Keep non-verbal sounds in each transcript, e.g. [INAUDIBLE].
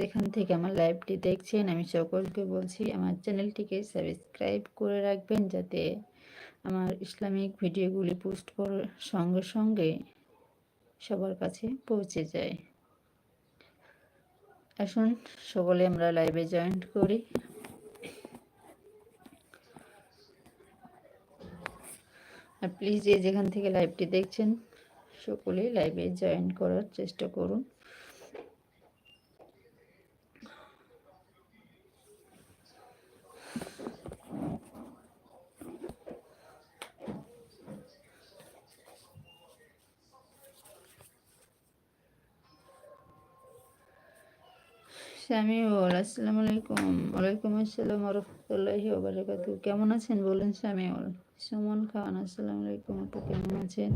যেখান থেকে আমার লাইভটি দেখছেন, আমি সকলকে বলছি আমার চ্যানেলটিকে সাবস্ক্রাইব করে রাখবেন যাতে আমার ইসলামিক ভিডিওগুলি পোস্ট করার সঙ্গে সঙ্গে সবার কাছে পৌঁছে যায়। আসুন, সকলে আমরা লাইভে জয়েন করি। আর প্লিজ যে যেখান থেকে লাইভটি দেখছেন সকলেই লাইভে জয়েন করার চেষ্টা করুন। শামিউল আসসালামু আলাইকুম। ওয়ালাইকুম আসসালাম রহমতুল্লাহি ওবারাকাতু কেমন আছেন বলুন শামিউল সুমন খান, আসসালামু আলাইকুম আপু, কেমন আছেন?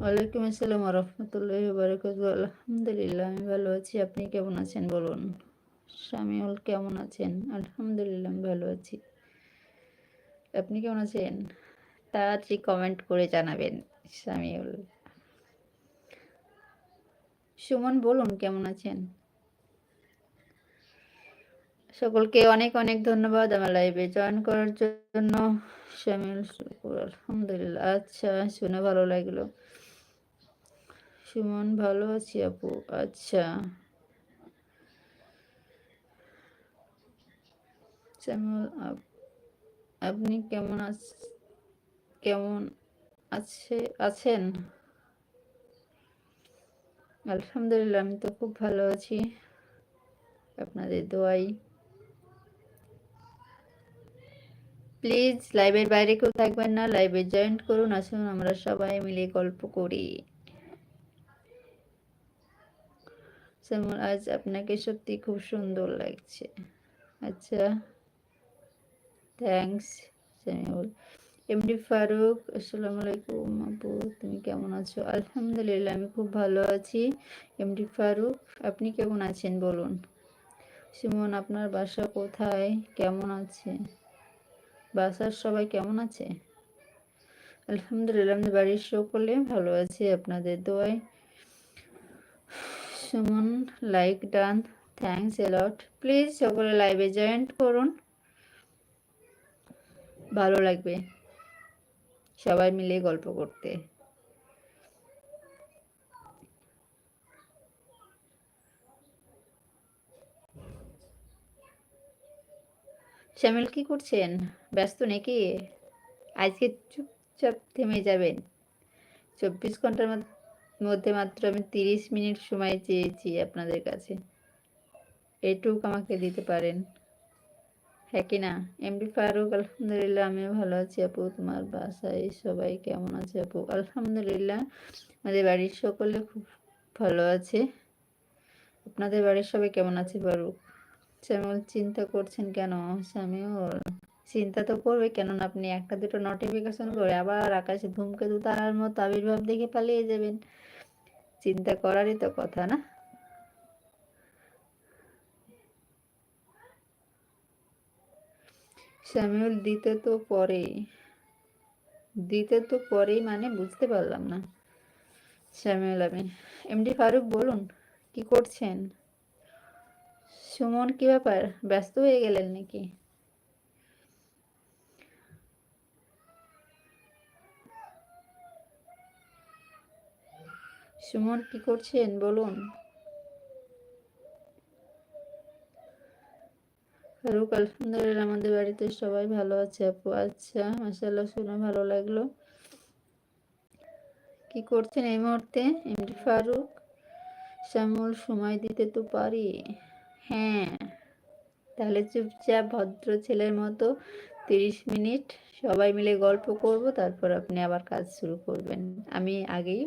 ওয়ালাইকুম আসসালাম রহমতুল্লাহি ওবারাকাতু আলহামদুলিল্লাহ, আমি ভালো আছি। আপনি কেমন আছেন বলুন? শামিউল কেমন আছেন? আলহামদুলিল্লাহ, আমি ভালো আছি। আপনি কেমন আছেন? তাড়াতাড়ি কমেন্ট করে জানাবেন শামিউল সুমন, বলুন কেমন আছেন? সকলকে অনেক অনেক ধন্যবাদ আমার লাইভে জয়েন করার জন্য। শামিল আলহামদুলিল্লাহ। আচ্ছা শুনে ভালো লাগল। সুমন, ভালো আছি আপু। আচ্ছা। শ্যামল আপনি কেমন কেমন আছে, আছেন? আলহামদুলিল্লাহ, আমি তো খুব ভালো আছি। আপনাদের দোয়াই প্লিজ, লাইভের বাইরে কেউ থাকবেন না, লাইভে জয়েন্ট করুন, আসুন, আমরা সবাই মিলে গল্প করি। আজ আপনাকে সত্যি খুব সুন্দর লাগছে। আচ্ছা থ্যাংকস এমডি ফারুক, আসসালামু আলাইকুম আপু, তুমি কেমন আছো? আলহামদুলিল্লাহ, আমি খুব ভালো আছি। এমডি ফারুক, আপনি কেমন আছেন বলুন? সুমন, আপনার বাসা কোথায়? কেমন আছে? বাসার সবাই কেমন আছে? আলহামদুলিল্লাহ, আমাদের বাড়ির সকলে ভালো আছি, আপনাদের দোয়ায়। Suman like done thanks a lot please সকলে লাইভে জয়েন্ট করুন। ভালো লাগবে সবাই মিলে গল্প করতে। শ্যামেল কি করছেন? ব্যস্ত নাকি? আজকে চুপচাপ থেমে যাবেন। চব্বিশ ঘণ্টার মধ্যে মাত্র আমি তিরিশ মিনিট সময় চেয়েছি আপনাদের কাছে। এটুক আমাকে দিতে পারেন। হ্যাঁ কি না? এমডি ফারুক, আলহামদুলিল্লাহ, আমিও ভালো আছি আপু। তোমার বাসায় সবাই কেমন আছে আপু? আলহামদুলিল্লাহ, আমাদের বাড়ির সকলে খুব ভালো আছে। আপনাদের বাড়ির সবাই কেমন আছে ফারুক? শ্যামল চিন্তা করছেন কেন? শ্যামিউল চিন্তা তো করবে, কেননা আপনি একটা দুটো নোটিফিকেশন করে আবার আকাশে ধূমকেতু তারার মতো আবির্ভাব দেখে পালিয়ে যাবেন। চিন্তা করারই তো কথা না? শ্যামিউল দিতে তো পরে দিতে তো পরেই মানে বুঝতে পারলাম না। শ্যামিউল আমি, এমডি ফারুক বলুন, কি করছেন? সুমন কি ব্যাপার? ব্যস্ত হয়ে গেলেন নাকি? সুমন কি করছেন বলুন। ফারুক, আলহামদুলিল্লাহ, আমাদের বাড়িতে সবাই ভালো আছে আপু। আচ্ছা মাসাল্লাহ শুনে ভালো লাগল। কি করছেন এই মুহূর্তে? এমডি ফারুক, শ্যামল, সময় দিতে তো পারি। হ্যাঁ। তাহলে চুপচাপ ভদ্র ছেলের মতো তিরিশ মিনিট সবাই মিলে গল্প করব, তারপর আপনি আবার কাজ শুরু করবেন। আমি আগেই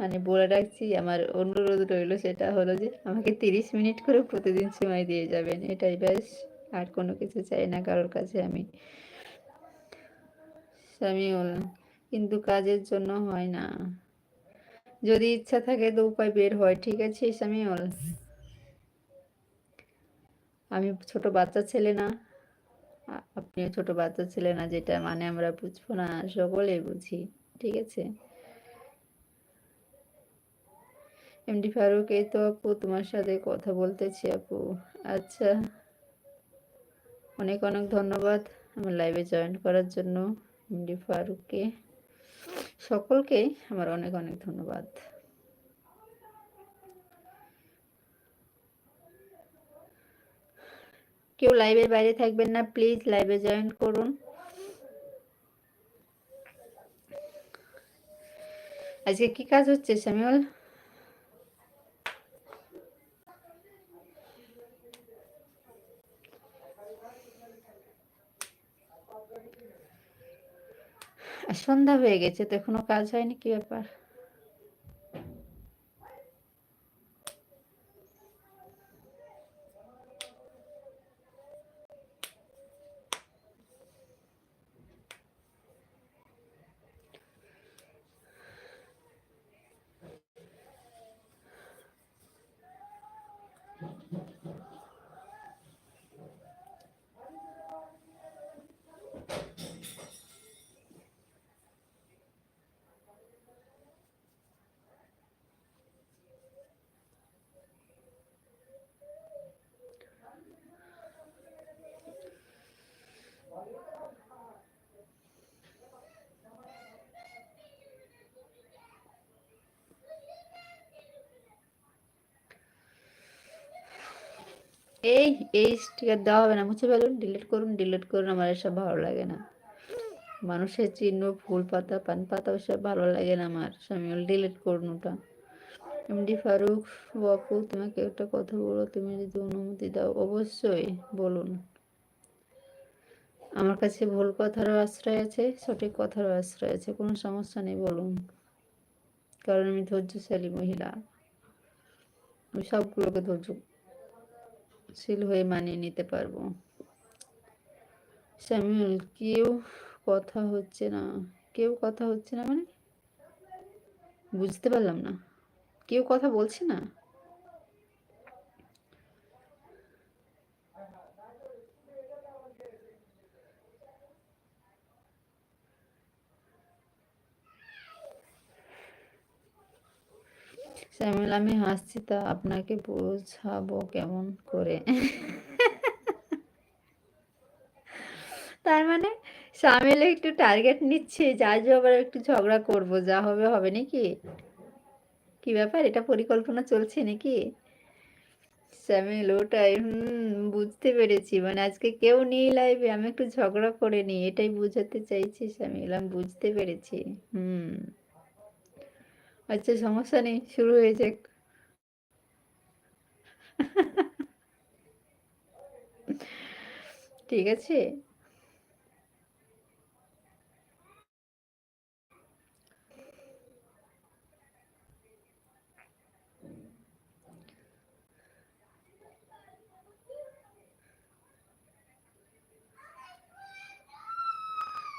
মানে বলে রাখছি, আমার অনুরোধ রইল সেটা হলো যে আমাকে তিরিশ মিনিট করে প্রতিদিন সময় দিয়ে যাবেন। এটাই ব্যাস, আর কোনো কিছু চাই না, কারোর কাছে আমি সামিউল কিন্তু কাজের জন্য হয় না। যদি ইচ্ছা থাকে তো উপায় বের হয়। ঠিক আছে সামিউল আমি ছোট বাচ্চা ছেলে না। আপনিও ছোট বাচ্চা ছেলে না, যেটা মানে আমরা বুঝব না, সকলেই বুঝি, ঠিক আছে? এমডি ফারুক, এই তো আপু, তোমার সাথে কথা বলতেছি আপু। আচ্ছা অনেক অনেক ধন্যবাদ আমার লাইভে জয়েন করার জন্য, এমডি ফারুককে। সকলকে আমার অনেক অনেক ধন্যবাদ। কেউ লাইভের বাইরে থাকবেন না প্লিজ লাইভে জয়েন করুন। আজকে কি কাজ হচ্ছে স্যামুয়েল সন্ধ্যা হয়ে গেছে, তো এখনও কাজ হয়নি, কি ব্যাপার? এই এই স্টিকার দেওয়া হবে না, মুছে ফেলুন ডিলিট করুন ডিলিট করুন, আমার এসব ভালো লাগে না। মানুষের চিহ্ন, ফুল পাতা, পান পাতা, ওসব ভালো লাগে না আমার সামিউল ডিলিট করুন ওটা। এমডি ফারুক বাপু, তোমাকে একটা কথা বলো, তুমি যদি অনুমতি দাও, অবশ্যই বলুন। আমার কাছে ভুল কথারও আশ্রয় আছে, সঠিক কথারও আশ্রয় আছে, কোনো সমস্যা নেই, বলুন। কারণ আমি ধৈর্যশালী মহিলা। আমি সবগুলোকে ধৈর্য শীল হয়ে মানিয়ে নিতে পারব। স্যামুয়েল, কেউ কথা হচ্ছে না। কেউ কথা হচ্ছে না মানে? বুঝতে পারলাম না। কেউ কথা বলছে না? শ্যামল, আমি হাসছি, তা আপনাকে বোঝাবো কেমন করে? তার মানে সামিল একটু টার্গেট নিচ্ছে যা আবার একটু ঝগড়া করব, যা হবে হবে নাকি? কি ব্যাপার, এটা পরিকল্পনা চলছে নাকি? স্যামিল ওটাই, হুম, বুঝতে পেরেছি মানে আজকে কেউ নেই লাইভে আমি একটু ঝগড়া করে নিই, এটাই বুঝাতে চাইছি স্যামিল আমি বুঝতে পেরেছি, হুম। আচ্ছা সমস্যা নেই, শুরু হয়েছে ঠিক আছে।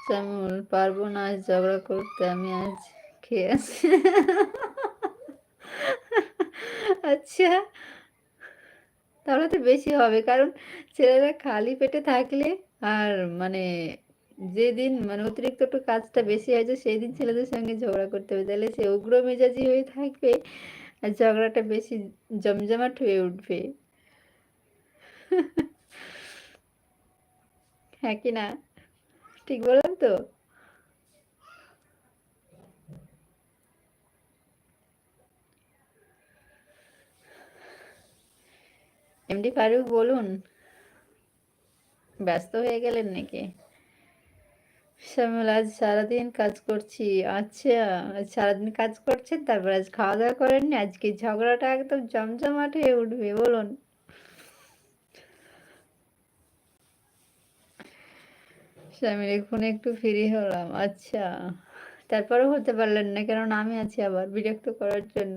শ্যামল, পারব না আজ ঝগড়া করতে, আমি আজ খেয়ে আছি [LAUGHS] আচ্ছা। তাহলে তো বেশি হবে, কারণ ছেলেরা খালি পেটে থাকলে আর মানে যেদিন মানে অতিরিক্ত একটু কাজটা বেশি হয়েছে সেই দিন ছেলেদের সঙ্গে ঝগড়া করতে হবে। তাহলে সে উগ্র মেজাজি হয়ে থাকবে আর ঝগড়াটা বেশি জমজমাট হয়ে উঠবে। [LAUGHS] হ্যাঁ কি না? ঠিক বললাম তো? এমডি ফারুক, বলুন। ব্যস্ত হয়ে গেলেন নাকি? শ্যামল, আজ সারাদিন কাজ করছি। আচ্ছা সারাদিন কাজ করছেন, তারপর আজ খাওয়া দাওয়া করেননি? আজকে ঝগড়াটা একদম জমজমাট হয়ে উঠবে, বলুন। স্বামীর এখন একটু ফ্রি হলাম আচ্ছা। তারপরেও হতে পারলেন না, কেননা আমি আছি আবার বিরক্ত করার জন্য।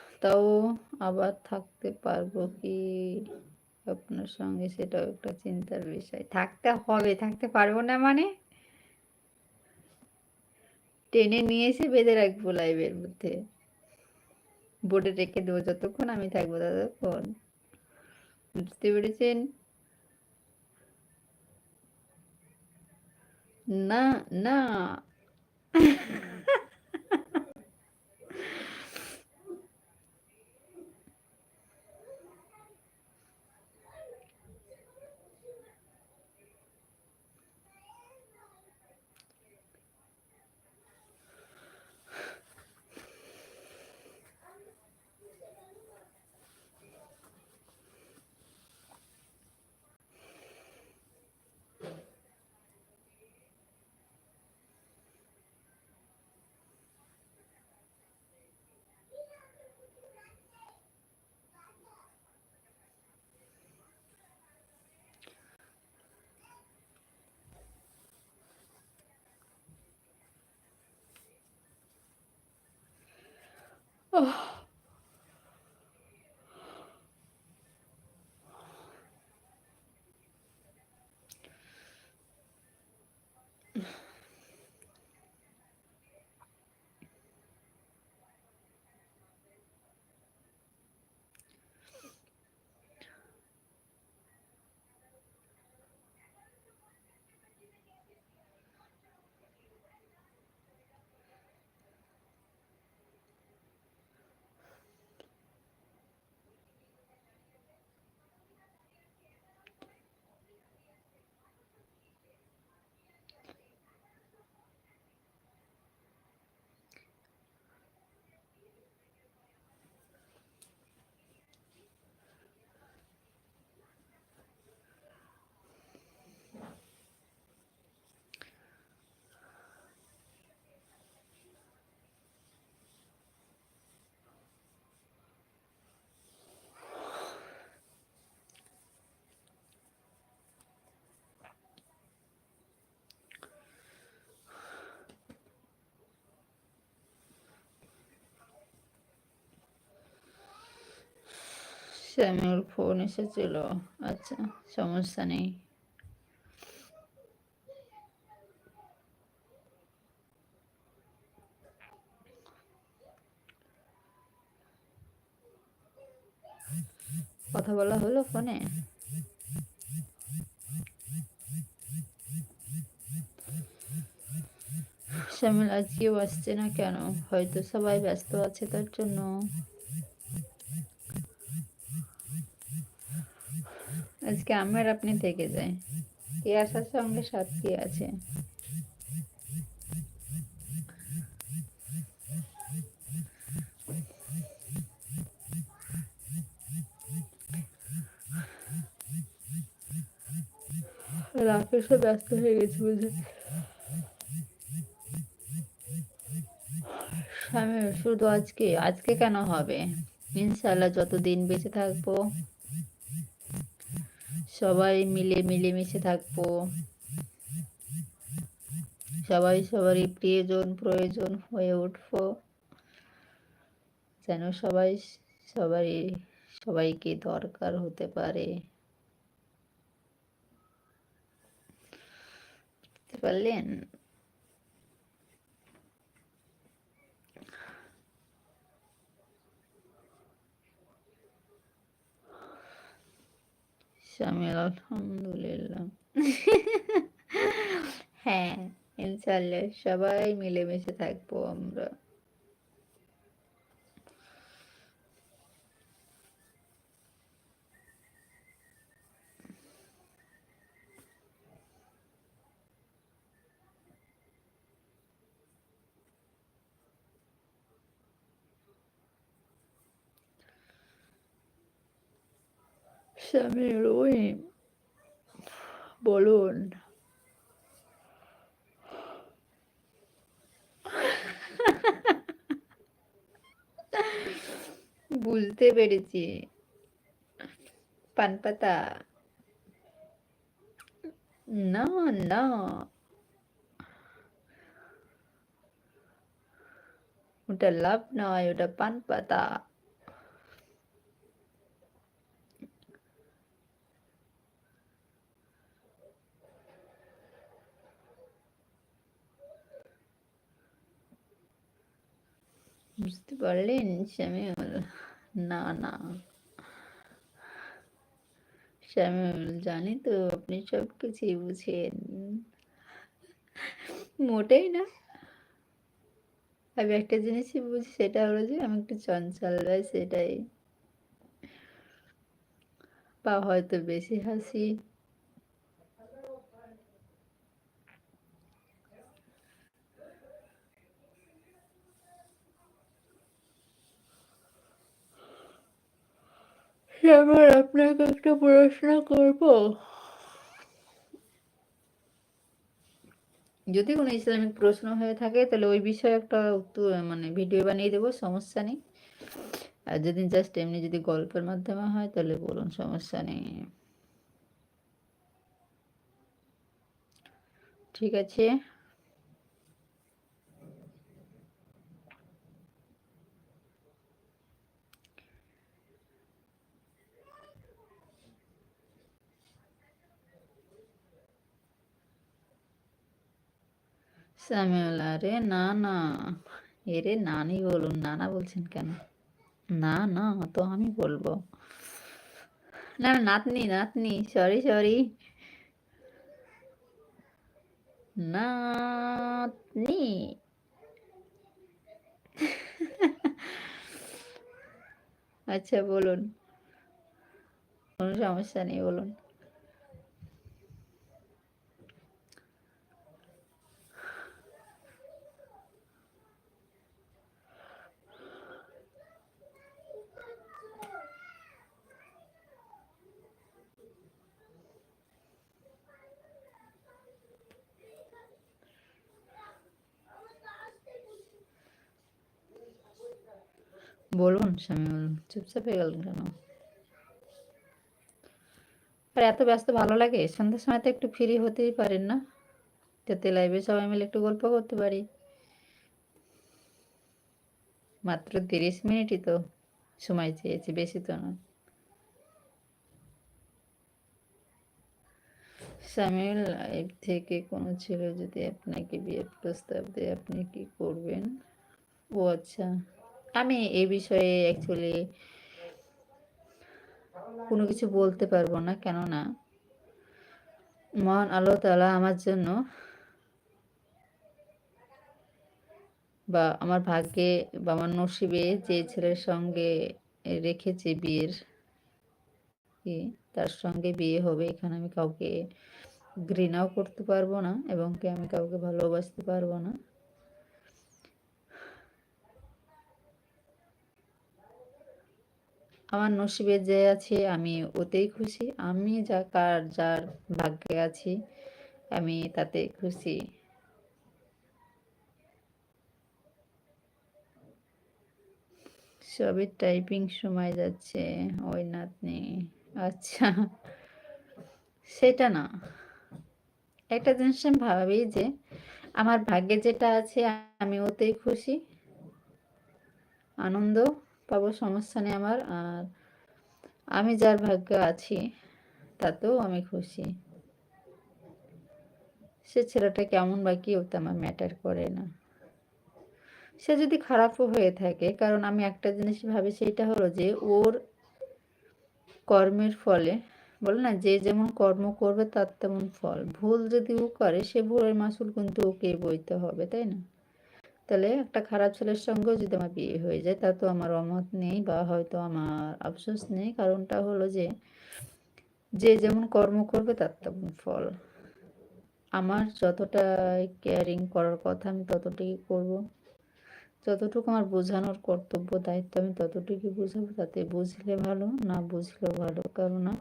তাও আবার থাকতে পারব কি? আপনার সঙ্গে সেটাও একটা চিন্তার বিষয়। থাকতে হবে, থাকতে পারব না মানে? টেনে নিয়ে এসে বেঁধে রাখব লাইভের মধ্যে। বোর্ডে রেখে দেবো যতক্ষণ আমি থাকব ততক্ষণ। বুঝতে পেরেছেন? না না। [LAUGHS] Oh. শ্যামিউর ফোন এসেছিল। আচ্ছা সমস্যা নেই। কথা বলা হলো ফোনে? শ্যামিল আজকেও আসছে না কেন? হয়তো সবাই ব্যস্ত আছে তার জন্য। আজকে আমার আপনি থেকে যায়। এ আসার সঙ্গে সাথী আছে? রাকেশও ব্যস্ত হয়ে গেছে বুঝে শুধু আজকে আজকে কেন হবে? ইনশাল্লাহ যতদিন বেঁচে থাকব। সবাই মিলে মিলেমিশে থাকব। সবাই সবারই প্রিয়জন, প্রয়োজন হয়ে উঠব। যেন সবাই, সবারই, সবাইকে দরকার হতে পারে। পারলেন? শামিল আলহামদুলিল্লাহ। [LAUGHS] হ্যাঁ ইনশাল্লাহ সবাই মিলেমিশে থাকব আমরা। স্বামী রহিম বলুন। বুঝতে পেরেছি। পানপাতা না না। ওটা লাভ নয় ওটা পান পাতা। বুঝতে পারলেন শ্যামিউল? না না। শ্যামিউল, জানি তো আপনি সব কিছুই বুঝেন। মোটেই না। আমি একটা জিনিসই বুঝি, সেটা হলো যে আমি একটু চঞ্চল সেটাই। বা হয়তো বেশি হাসি। এবার আপনাকে একটা প্রশ্ন করব। যদি কোনো ইসলামিক প্রশ্ন হয়ে থাকে, তাহলে ওই বিষয়ে একটা মানে ভিডিও বানিয়ে দেবো, সমস্যা নেই। আর যদি জাস্ট এমনি যদি গল্পের মাধ্যমে হয়, তাহলে বলুন, সমস্যা নেই। ঠিক আছে? সামিউল আরে না না। এরে নানি বলুন, নানা বলছেন কেন? না না, তো আমি বলব। না নাতনি নাতনি সরি সরি নাতনি। আচ্ছা বলুন। কোনো সমস্যা নেই, বলুন সামিউল চুপচাপ হয়ে গেলেন কেন? আর এত ব্যস্ত ভালো লাগে? সন্ধ্যার সময় তো একটু ফ্রি হতেই পারেন না? যাতে লাইভে সবাই মিলে একটু গল্প করতে পারি। মাত্র তিরিশ মিনিটই তো সময় চেয়েছি, বেশি তো না। সামিউল লাইভ থেকে কোনো ছেলে যদি আপনাকে বিয়ের প্রস্তাব দেয়, আপনি কি করবেন? ও আচ্ছা। আমি এই বিষয়ে অ্যাকচুয়ালি কোনো কিছু বলতে পারব না, কেননা মহান আল্লাহ তালা আমার জন্য বা আমার ভাগ্যে বা আমার নসিবে যে ছেলের সঙ্গে রেখেছে বিয়ের তার সঙ্গে বিয়ে হবে, এখানে আমি কাউকে ঘৃণাও করতে পারব না এবং কি আমি কাউকে ভালোবাসতে পারব না। আমার নসিবে যে আছে, আমি ওতেই খুশি। আমি যা কার যার ভাগ্যে আছি, আমি তাতে খুশি। সবই টাইপিং সময় যাচ্ছে, ওই নাতনি। আচ্ছা সেটা না। একটা জিনিস আমি ভাবি যে, আমার ভাগ্যে যেটা আছে, আমি ওতেই খুশি। আনন্দ। পাবো, সমস্যা নেই আমার। আর আমি যার ভাগ্যে আছি, তাতেও আমি খুশি। সে ছেলেটা কেমন বা কি ওতে আমার ম্যাটার করে না। সে যদি খারাপও হয়ে থাকে, কারণ আমি একটা জিনিস ভাবি, সেটা হলো যে ওর কর্মের ফলে, বলে না, যে যেমন কর্ম করবে তার তেমন ফল। ভুল যদি ও করে, সে ভুলের মাসুল কিন্তু ওকে বইতে হবে, তাই না? তাহলে একটা খারাপ ছেলের সঙ্গেও যদি আমার বিয়ে হয়ে যায় তা তো আমার অমত নেই বা হয়তো আমার আফসোস নেই। কারণটা হলো যে যে যেমন কর্ম করবে তার তেমন ফল। আমার যতটা কেয়ারিং করার কথা আমি ততটুকুই করব। যতটুকু আমার বোঝানোর কর্তব্য, দায়িত্ব আমি ততটুকুই বুঝাবো। তাতে বুঝলে ভালো, না বুঝলেও ভালো। কেননা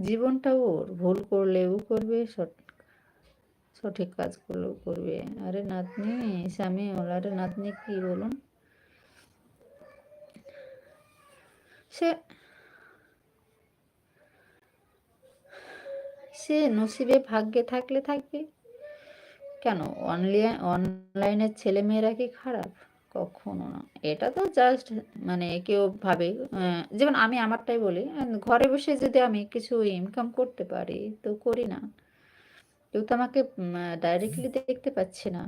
জীবনটা ওর। ভুল করলেও করবে সঠিক কাজগুলো করবে। আরে নাতনি, স্বামী, আরে নাতনি কি বলুন? সে সে নসিবে ভাগ্যে থাকলে থাকবে। কেন? অনলাইন অনলাইনের ছেলে মেয়েরা কি খারাপ? কখনো না। এটা তো জাস্ট মানে কেউ ভাবে। যেমন আমি আমারটাই বলি, ঘরে বসে যদি আমি কিছু ইনকাম করতে পারি, তো করি না। কেউ তো আমাকে ডাইরেক্টলি দেখতে পাচ্ছে না।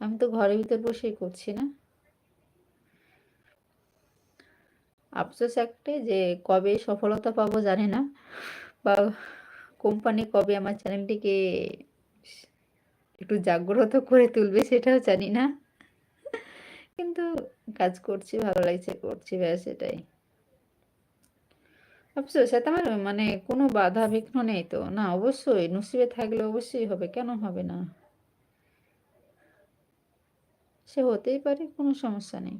আমি তো ঘরের ভিতর বসেই করছি না। আফসোস একটাই যে, কবে সফলতা পাবো জানি না। বা কোম্পানি কবে আমার চ্যানেলটিকে একটু জাগ্রত করে তুলবে সেটাও জানি না। কিন্তু কাজ করছি, ভালো লাগছে, করছি ব্যাস এটাই। আফসোস সেটা আমার মানে কোনো বাধা বিঘ্ন নেই তো। না, অবশ্যই নসিবে থাকলে অবশ্যই হবে, কেন হবে না? সে হতেই পারে, কোনো সমস্যা নেই।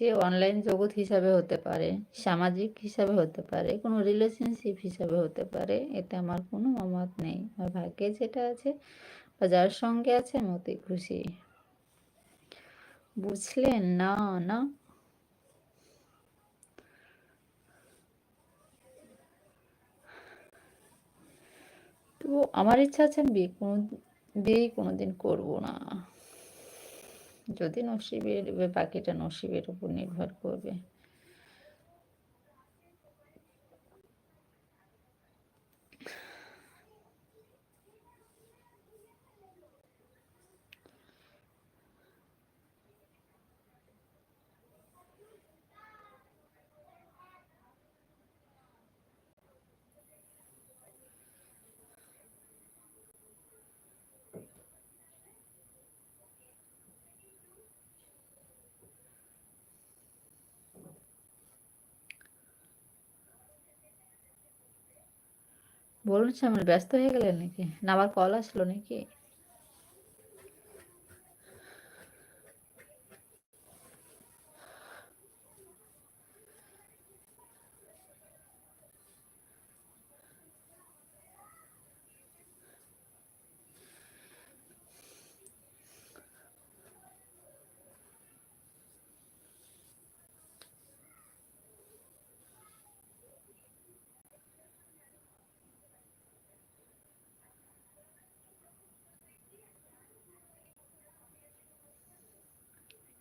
সে অনলাইন জগৎ হিসাবে হতে পারে, সামাজিক হিসাবে হতে পারে, কোনো রিলেশনশিপ হিসাবে হতে পারে, এতে আমার কোনো মত নেই। আমার ভাগ্যে যেটা আছে বা যার সঙ্গে আছে, আমি অতি খুশি। বুঝলেন? না না। তো আমার ইচ্ছা আছে আমি বিয়ে কোনো, বিয়েই কোনোদিন করব না। যদি নসিবের পাখিটা নসিবের উপর নির্ভর করবে। বলুন শ্যামল ব্যস্ত হয়ে গেলেন নাকি? না আবার কল আসলো নাকি?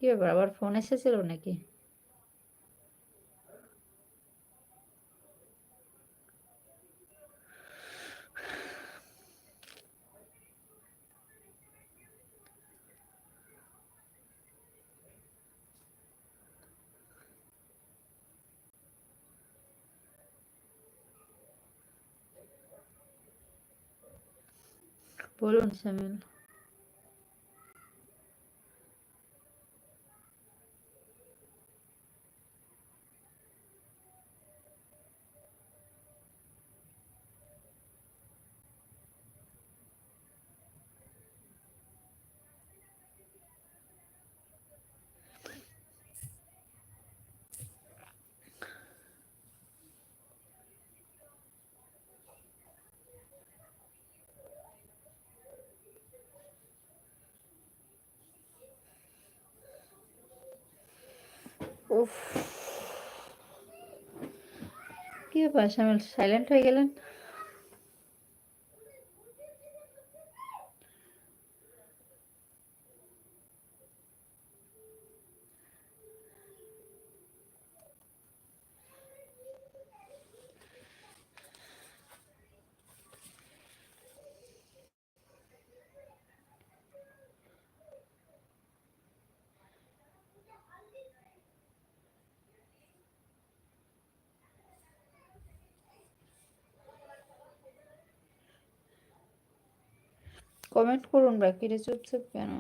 কি ব্যাপার আবার ফোন এসেছিল নাকি বলুন শ্যামিল উফ। কি ব্যাপার সাইলেন্ট হয়ে গেলেন? কমেন্ট করুন বাকিরা চুপচাপ কেন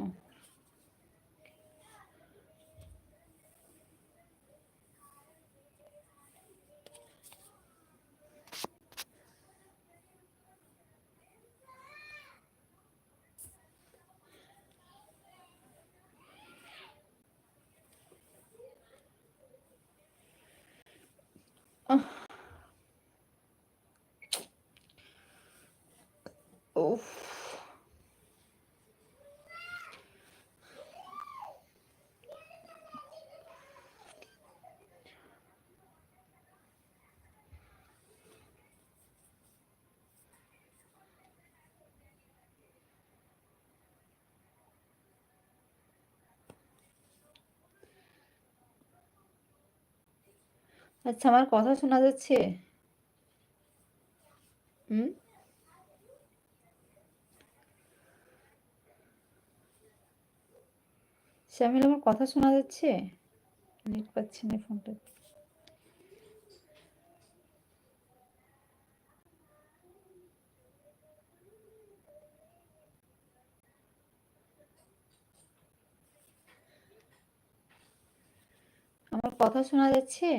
আহ উফ আচ্ছা আমার কথা শোনা যাচ্ছে? হুম? শ্যামিল, আমার কথা শোনা যাচ্ছে? নেট পাচ্ছি না ফোনটা। আমার কথা শোনা যাচ্ছে?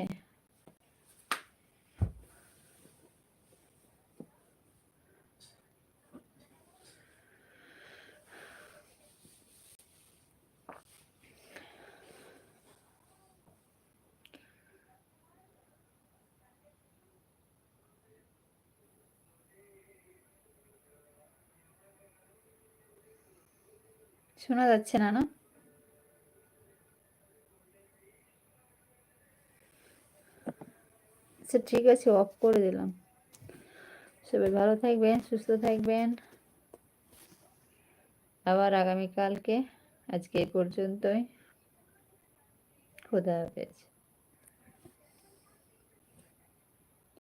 শোনা যাচ্ছে না না? আচ্ছা ঠিক আছে অফ করে দিলাম। সবাই ভালো থাকবেন, সুস্থ থাকবেন। আবার আগামীকালকে, আজকে এই পর্যন্তই। খোদা হাফেজ।